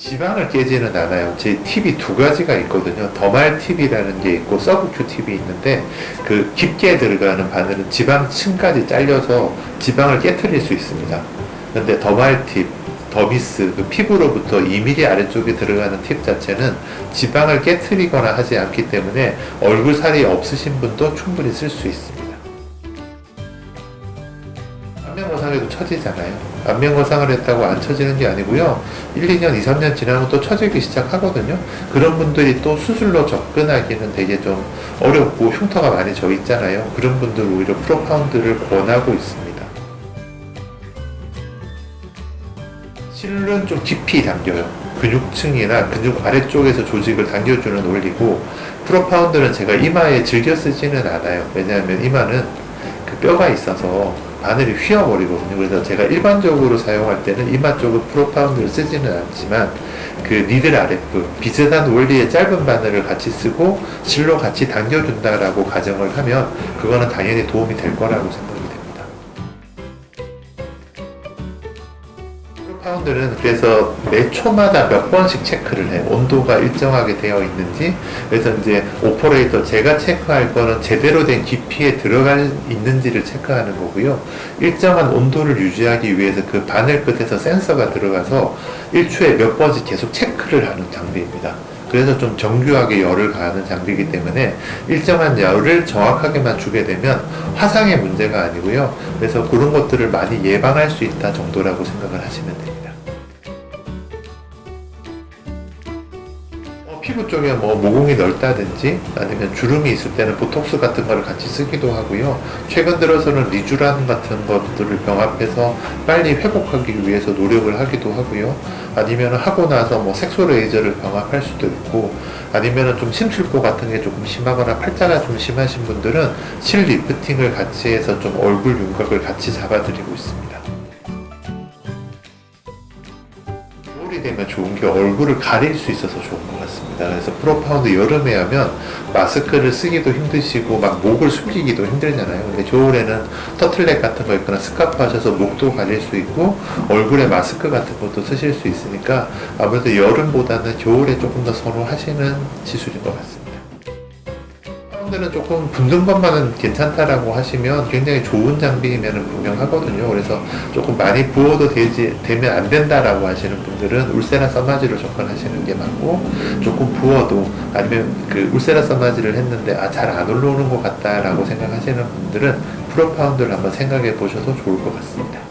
지방을 깨지는 않아요. 제 팁이 두 가지가 있거든요. 더말 팁이라는 게 있고 서브큐 팁이 있는데 그 깊게 들어가는 바늘은 지방층까지 잘려서 지방을 깨뜨릴 수 있습니다. 근데 더말 팁, 더미스, 그 피부로부터 2mm 아래쪽에 들어가는 팁 자체는 지방을 깨뜨리거나 하지 않기 때문에 얼굴 살이 없으신 분도 충분히 쓸 수 있습니다. 안면거상에도 처지잖아요. 안면거상을 했다고 안 처지는 게 아니고요. 1, 2년, 2, 3년 지나면 또 처지기 시작하거든요. 그런 분들이 또 수술로 접근하기는 되게 좀 어렵고 흉터가 많이 져 있잖아요. 그런 분들 오히려 프로파운드를 권하고 있습니다. 실은 좀 깊이 당겨요. 근육층이나 근육 아래쪽에서 조직을 당겨주는 원리고 프로파운드는 제가 이마에 즐겨 쓰지는 않아요. 왜냐하면 이마는 그 뼈가 있어서 바늘이 휘어버리거든요. 그래서 제가 일반적으로 사용할 때는 이마 쪽은 프로파운드를 쓰지는 않지만 그 니들 아랫부 비슷한 원리의 짧은 바늘을 같이 쓰고 실로 같이 당겨준다라고 가정을 하면 그거는 당연히 도움이 될 거라고 생각이 됩니다. 파운드는 그래서 매 초마다 몇 번씩 체크를 해요. 온도가 일정하게 되어 있는지. 그래서 이제 오퍼레이터 제가 체크할 거는 제대로 된 깊이에 들어가 있는지를 체크하는 거고요. 일정한 온도를 유지하기 위해서 그 바늘 끝에서 센서가 들어가서 1초에 몇 번씩 계속 체크를 하는 장비입니다. 그래서 좀 정교하게 열을 가하는 장비이기 때문에 일정한 열을 정확하게만 주게 되면 화상의 문제가 아니고요. 그래서 그런 것들을 많이 예방할 수 있다 정도라고 생각을 하시면 됩니다. 피부 쪽에 뭐 모공이 넓다든지 아니면 주름이 있을 때는 보톡스 같은 거를 같이 쓰기도 하고요. 최근 들어서는 리쥬란 같은 것들을 병합해서 빨리 회복하기 위해서 노력을 하기도 하고요. 아니면 하고 나서 뭐 색소 레이저를 병합할 수도 있고 아니면은 좀 심술보 같은 게 조금 심하거나 팔자가 좀 심하신 분들은 실 리프팅을 같이 해서 좀 얼굴 윤곽을 같이 잡아드리고 있습니다. 되면 좋은 게 얼굴을 가릴 수 있어서 좋은 것 같습니다. 그래서 프로파운드 여름에 하면 마스크를 쓰기도 힘드시고 막 목을 숨기기도 힘들잖아요. 근데 겨울에는 터틀넥 같은 거 입거나 스카프 하셔서 목도 가릴 수 있고 얼굴에 마스크 같은 것도 쓰실 수 있으니까 아무래도 여름보다는 겨울에 조금 더 선호하시는 시술인 것 같습니다. 사람들은 조금 붓는 것만은 괜찮다라고 하시면 굉장히 좋은 장비이면 분명하거든요. 그래서 조금 많이 부어도 되지, 되면 안 된다라고 하시는 분들은 울세라 써마지로 접근하시는 게 맞고 조금 부어도 아니면 그 울세라 써마지를 했는데 아, 잘 안 올라오는 것 같다라고 생각하시는 분들은 프로파운드를 한번 생각해 보셔도 좋을 것 같습니다.